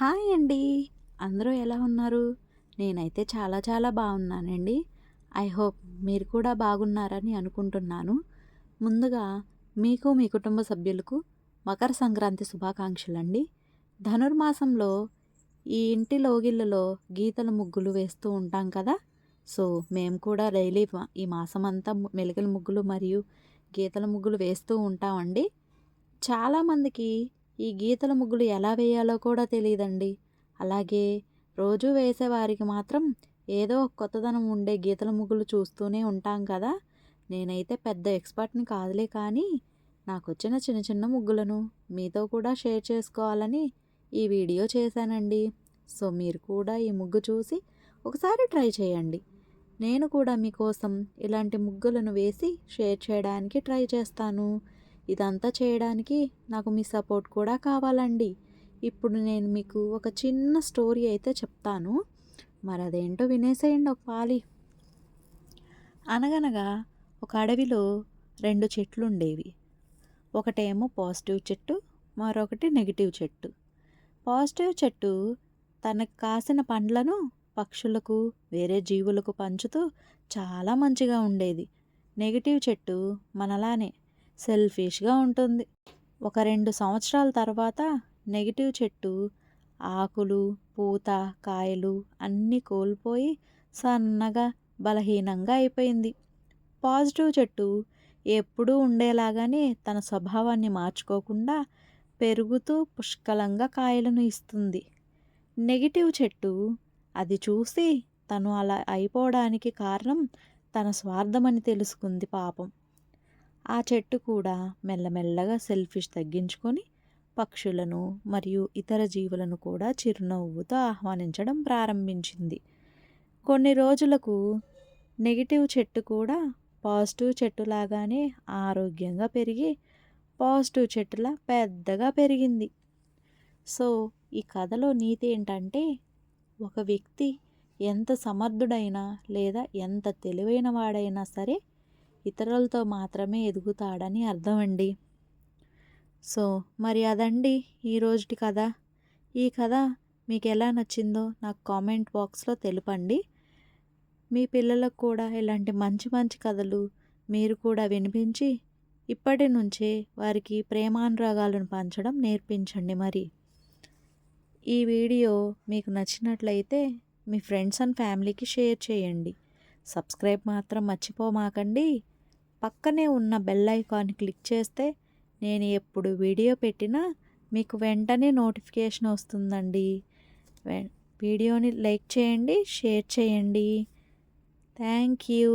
Hi అండి. అందరూ ఎలా ఉన్నారు? నేనైతే చాలా చాలా బాగున్నానండి. ఐ హోప్ మీరు కూడా బాగున్నారని అనుకుంటున్నాను. ముందుగా మీకు మీ కుటుంబ సభ్యులకు మకర సంక్రాంతి శుభాకాంక్షలు అండి ధనుర్మాసంలో ఈ ఇంటి లోగిళ్ళలో గీతల ముగ్గులు వేస్తూ ఉంటాం కదా? సో మేము కూడా డైలీ ఈ మాసం అంతా మెలికల ముగ్గులు మరియు గీతల ముగ్గులు వేస్తూ ఉంటామండి. చాలామందికి ఈ గీతల ముగ్గులు ఎలా వేయాలో కూడా తెలియదండి అలాగే రోజు వేసేవారికి మాత్రం ఏదో కొత్తదనం ఉండే గీతల ముగ్గులు చూస్తూనే ఉంటాం కదా. నేనైతే పెద్ద ఎక్స్పర్ట్ని కాదులే కానీ నాకు వచ్చిన చిన్న చిన్న ముగ్గులను మీతో కూడా షేర్ చేసుకోవాలని ఈ వీడియో చేశానండి. సో మీరు కూడా ఈ ముగ్గు చూసి ఒకసారి ట్రై చేయండి. నేను కూడా మీకోసం ఇలాంటి ముగ్గులను వేసి షేర్ చేయడానికి ట్రై చేస్తాను. ఇదంతా చేయడానికి నాకు మీ సపోర్ట్ కూడా కావాలండి. ఇప్పుడు నేను మీకు ఒక చిన్న స్టోరీ అయితే చెప్తాను. మరి అదేంటో వినేసేయండి ఒక పాలి. అనగనగా ఒక అడవిలో రెండు చెట్లు ఉండేవి ఒకటేమో పాజిటివ్ చెట్టు మరొకటి నెగిటివ్ చెట్టు. పాజిటివ్ చెట్టు తనకు కాసిన పండ్లను పక్షులకు వేరే జీవులకు పంచుతూ చాలా మంచిగా ఉండేది. నెగిటివ్ చెట్టు మనలానే సెల్ఫిష్గా ఉంటుంది. ఒక రెండు సంవత్సరాల తర్వాత నెగిటివ్ చెట్టు ఆకులు పూత కాయలు అన్నీ కోల్పోయి సన్నగా బలహీనంగా అయిపోయింది. పాజిటివ్ చెట్టు ఎప్పుడూ ఉండేలాగానే తన స్వభావాన్ని మార్చుకోకుండా పెరుగుతూ పుష్కలంగా కాయలను ఇస్తుంది. నెగిటివ్ చెట్టు అది చూసి తను అలా అయిపోవడానికి కారణం తన స్వార్థమని తెలుసుకుంది పాపం. ఆ చెట్టు కూడా మెల్లమెల్లగా సెల్ఫిష్ తగ్గించుకొని పక్షులను మరియు ఇతర జీవులను కూడా చిరునవ్వుతో ఆహ్వానించడం ప్రారంభించింది. కొన్ని రోజులకు నెగిటివ్ చెట్టు కూడా పాజిటివ్ చెట్టులాగానే ఆరోగ్యంగా పెరిగి పాజిటివ్ చెట్టులా పెద్దగా పెరిగింది. సో ఈ కథలో నీతి ఏంటంటే ఒక వ్యక్తి ఎంత సమర్థుడైనా లేదా ఎంత తెలివైన వాడైనా సరే ఇతరులతో మాత్రమే ఎదుగుతాడని అర్థం అండి సో మరి అదండి ఈరోజుటి కథ. ఈ కథ మీకు ఎలా నచ్చిందో నాకు కామెంట్ బాక్స్లో తెలుపండి. మీ పిల్లలకు కూడా ఇలాంటి మంచి మంచి కథలు మీరు కూడా వినిపించి ఇప్పటి నుంచే వారికి ప్రేమానురాగాలను పంచడం నేర్పించండి మరి. ఈ వీడియో మీకు నచ్చినట్లయితే మీ ఫ్రెండ్స్ అండ్ ఫ్యామిలీకి షేర్ చేయండి. సబ్స్క్రైబ్ మాత్రం మర్చిపోమాకండి. పక్కనే ఉన్న బెల్ ఐకాన్ క్లిక్ చేస్తే నేను ఎప్పుడు వీడియో పెట్టినా మీకు వెంటనే నోటిఫికేషన్ వస్తుందండి. వీడియోని లైక్ చేయండి షేర్ చేయండి. Thank you.